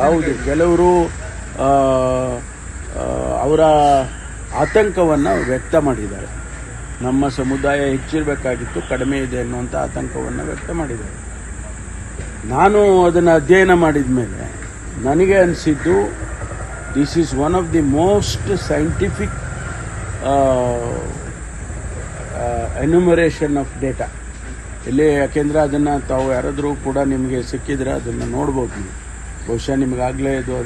ಹೌದು, ಕೆಲವರು ಅವರ ಆತಂಕವನ್ನು ವ್ಯಕ್ತ ಮಾಡಿದ್ದಾರೆ. ನಮ್ಮ ಸಮುದಾಯ ಹೆಚ್ಚಿರಬೇಕಾಗಿತ್ತು, ಕಡಿಮೆ ಇದೆ ಅನ್ನುವಂಥ ಆತಂಕವನ್ನು ವ್ಯಕ್ತ ಮಾಡಿದ್ದಾರೆ. ನಾನು ಅದನ್ನು ಅಧ್ಯಯನ ಮಾಡಿದ ಮೇಲೆ ನನಗೆ ಅನಿಸಿದ್ದು this is one of the most scientific enumeration of data ಇಲ್ಲಿ ಯಾಕೆಂದರೆ ಅದನ್ನು ತಾವು ಯಾರಾದರೂ ಕೂಡ ನಿಮಗೆ ಸಿಕ್ಕಿದ್ರೆ ಅದನ್ನು ನೋಡ್ಬೋದು ನೀವು. ಬಹುಶಃ ನಿಮಗಾಗಲೇ ಇದು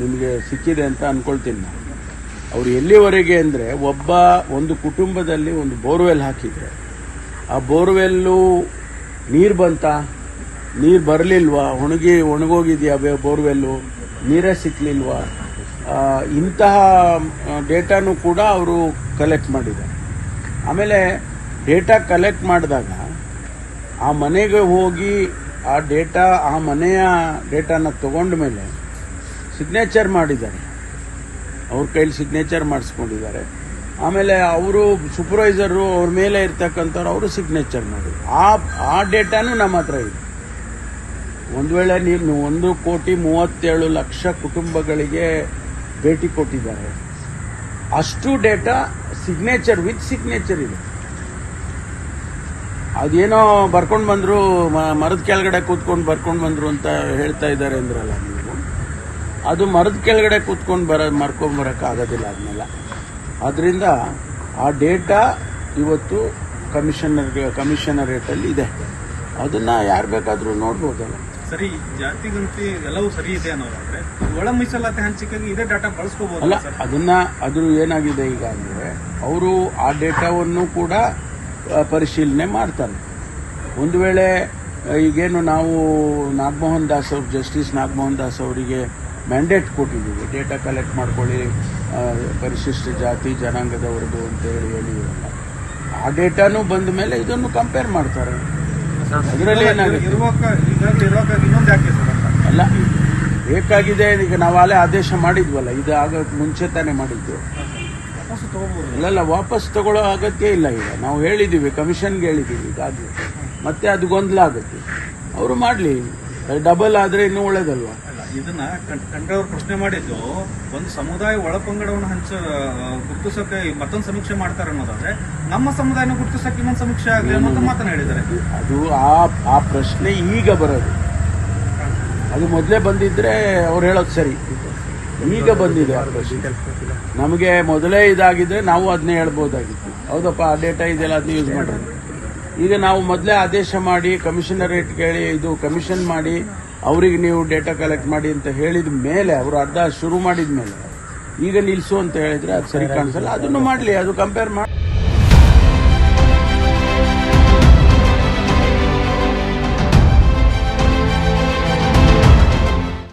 ನಿಮಗೆ ಸಿಕ್ಕಿದೆ ಅಂತ ಅಂದ್ಕೊಳ್ತೀನಿ ನಾನು. ಅವರು ಎಲ್ಲಿವರೆಗೆ ಅಂದರೆ ಒಬ್ಬ ಒಂದು ಕುಟುಂಬದಲ್ಲಿ ಒಂದು ಬೋರ್ವೆಲ್ ಹಾಕಿದರೆ, ಆ ಬೋರ್ವೆಲ್ಲು ನೀರು ಬಂತ? ನೀರು ಬರಲಿಲ್ವಾ? ಒಣಗಿ, ಒಣಗೋಗಿದೆಯಾ ಬೋರ್ವೆಲ್ಲು? ನೀರೇ ಸಿಕ್ಕಲಿಲ್ವಾ ಇಂತಹ ಡೇಟಾನು ಕೂಡ ಅವರು ಕಲೆಕ್ಟ್ ಮಾಡಿದ್ದಾರೆ. ಆಮೇಲೆ ಡೇಟಾ ಕಲೆಕ್ಟ್ ಮಾಡಿದಾಗ ಆ ಮನೆಗೆ ಹೋಗಿ ಆ ಡೇಟಾ, ಆ ಮನೆಯ ಡೇಟಾನ ತಗೊಂಡ ಮೇಲೆ ಸಿಗ್ನೇಚರ್ ಮಾಡಿದ್ದಾರೆ. ಅವ್ರ ಕೈಲಿ ಸಿಗ್ನೇಚರ್ ಮಾಡಿಸ್ಕೊಂಡಿದ್ದಾರೆ. ಆಮೇಲೆ ಅವರು ಸೂಪರ್ವೈಸರು ಅವ್ರ ಮೇಲೆ ಇರ್ತಕ್ಕಂಥವ್ರು ಅವರು ಸಿಗ್ನೇಚರ್ ಮಾಡಿ ಆ ಆ ಡೇಟಾನು ನಮ್ಮ ಹತ್ರ ಇದೆ. ಒಂದು ವೇಳೆ ನೀವು ಒಂದು ಕೋಟಿ ಮೂವತ್ತೇಳು ಲಕ್ಷ ಕುಟುಂಬಗಳಿಗೆ ಭೇಟಿ ಕೊಟ್ಟಿದ್ದಾರೆ. ಅಷ್ಟು ಡೇಟಾ ಸಿಗ್ನೇಚರ್ ವಿತ್ ಸಿಗ್ನೇಚರ್ ಇದೆ. ಅದೇನೋ ಬರ್ಕೊಂಡು ಬಂದ್ರು ಮರದ ಕೆಳಗಡೆ ಕೂತ್ಕೊಂಡು ಬರ್ಕೊಂಡು ಬಂದ್ರು ಅಂತ ಹೇಳ್ತಾ ಇದ್ದಾರೆ ಅಂದ್ರಲ್ಲ ನೀವು. ಅದು ಮರದ ಕೆಳಗಡೆ ಕೂತ್ಕೊಂಡು ಬರ ಮರ್ಕೊಂಡ್ ಬರಕ್ ಆಗೋದಿಲ್ಲ ಅದನ್ನೆಲ್ಲ. ಅದರಿಂದ ಆ ಡೇಟಾ ಇವತ್ತು ಕಮಿಷನರ್ ಕಮಿಷನರೇಟಲ್ಲಿ ಇದೆ. ಅದನ್ನ ಯಾರು ಬೇಕಾದರೂ ನೋಡ್ಬೋದಲ್ಲ. ಸರಿ ಜಾತಿ ಗಣತಿ ಎಲ್ಲವೂ ಸರಿ ಇದೆ ಅನ್ನೋದಾದ್ರೆ ಒಳ ಮೀಸಲಾತಿ ಹಂಚಿಕೆಗೆ ಇದೇ ಡಾಟಾ ಬಳಸ್ಕೋಬಹುದು ಅಲ್ಲ ಅದನ್ನ ಅದು ಏನಾಗಿದೆ ಈಗ ಅಂದ್ರೆ ಅವರು ಆ ಡೇಟಾವನ್ನು ಕೂಡ ಪರಿಶೀಲನೆ ಮಾಡ್ತಾರೆ. ಒಂದು ವೇಳೆ ಈಗೇನು ನಾವು ನಾಗಮೋಹನ್ ದಾಸ್ ಅವ್ರು ಜಸ್ಟಿಸ್ ನಾಗಮೋಹನ್ ದಾಸ್ ಅವರಿಗೆ ಮ್ಯಾಂಡೇಟ್ ಕೊಟ್ಟಿದ್ದೀವಿ. ಡೇಟಾ ಕಲೆಕ್ಟ್ ಮಾಡ್ಕೊಳ್ಳಿ ಪರಿಶಿಷ್ಟ ಜಾತಿ ಜನಾಂಗದವ್ರದ್ದು ಅಂತ ಹೇಳಿ ಹೇಳಿದ್ರಲ್ಲ. ಆ ಡೇಟಾನು ಬಂದ ಮೇಲೆ ಇದನ್ನು ಕಂಪೇರ್ ಮಾಡ್ತಾರೆ. ಅದರಲ್ಲಿ ಅಲ್ಲ ಬೇಕಾಗಿದೆ ಈಗ ನಾವು ಅಲ್ಲೇ ಆದೇಶ ಮಾಡಿದ್ವಲ್ಲ ಇದು ಆಗ ಮುಂಚೆ ತಾನೇ ಮಾಡಿದ್ದು. ವಾಪಸ್ ತಗೋಬಹುದು ಇಲ್ಲ ವಾಪಸ್ ತಗೊಳ್ಳೋ ಅಗತ್ಯ ಇಲ್ಲ ಈಗ. ನಾವು ಹೇಳಿದ್ದೀವಿ ಕಮಿಷನ್ಗೆ ಹೇಳಿದ್ದೀವಿ ಈಗಾಗಲೇ ಮತ್ತೆ ಅದು ಗೊಂದಲ ಆಗುತ್ತೆ. ಅವರು ಮಾಡಲಿ. ಡಬಲ್ ಆದರೆ ಇನ್ನೂ ಒಳ್ಳೇದಲ್ವಾ? ಇದನ್ನ ಕಂಡ್ರವ್ರು ಪ್ರಶ್ನೆ ಮಾಡಿದ್ದು ಒಂದು ಸಮುದಾಯ ಒಳಪಂಗಡವನ್ನು ಹಂಚ ಗುರುತಿಸೋಕೆ ಗುರುತಿಸಕ್ಕೆ ಮತ್ತೊಂದು ಸಮೀಕ್ಷೆ ಮಾಡ್ತಾರೆ ಅನ್ನೋದಾದ್ರೆ ನಮ್ಮ ಸಮುದಾಯನ ಗುರ್ತಿಸಕ್ಕೆ ಇನ್ನೊಂದು ಸಮೀಕ್ಷೆ ಆಗಲಿ ಅನ್ನೋದು ಮಾತನ್ನ ಹೇಳಿದ್ದಾರೆ. ಅದು ಆ ಆ ಪ್ರಶ್ನೆ ಈಗ ಬರೋದು. ಅದು ಮೊದಲೇ ಬಂದಿದ್ರೆ ಅವ್ರು ಹೇಳೋದು ಸರಿ. ಈಗ ಬಂದಿದೆ ನಮಗೆ ಮೊದಲೇ ಇದಾಗಿದ್ರೆ ನಾವು ಅದನ್ನೇ ಹೇಳ್ಬೋದಾಗಿತ್ತು. ಹೌದಪ್ಪ, ಆ ಡೇಟಾ ಇದೆಯಲ್ಲ ಅದನ್ನ ಯೂಸ್ ಮಾಡೋದು ಈಗ ನಾವು ಮೊದಲೇ ಆದೇಶ ಮಾಡಿ ಕಮಿಷನರೇಟ್ ಕೇಳಿ, ಇದು ಕಮಿಷನ್ ಮಾಡಿ, ಅವ್ರಿಗೆ ನೀವು ಡೇಟಾ ಕಲೆಕ್ಟ್ ಮಾಡಿ ಅಂತ ಹೇಳಿದ ಮೇಲೆ, ಅವರು ಅರ್ಧ ಶುರು ಮಾಡಿದ ಮೇಲೆ, ಈಗ ನಿಲ್ಲಿಸು ಅಂತ ಹೇಳಿದ್ರೆ ಅದು ಸರಿ ಕಾಣಿಸಲ್ಲ. ಅದನ್ನು ಮಾಡಲಿ, ಅದು ಕಂಪೇರ್ ಮಾಡಿ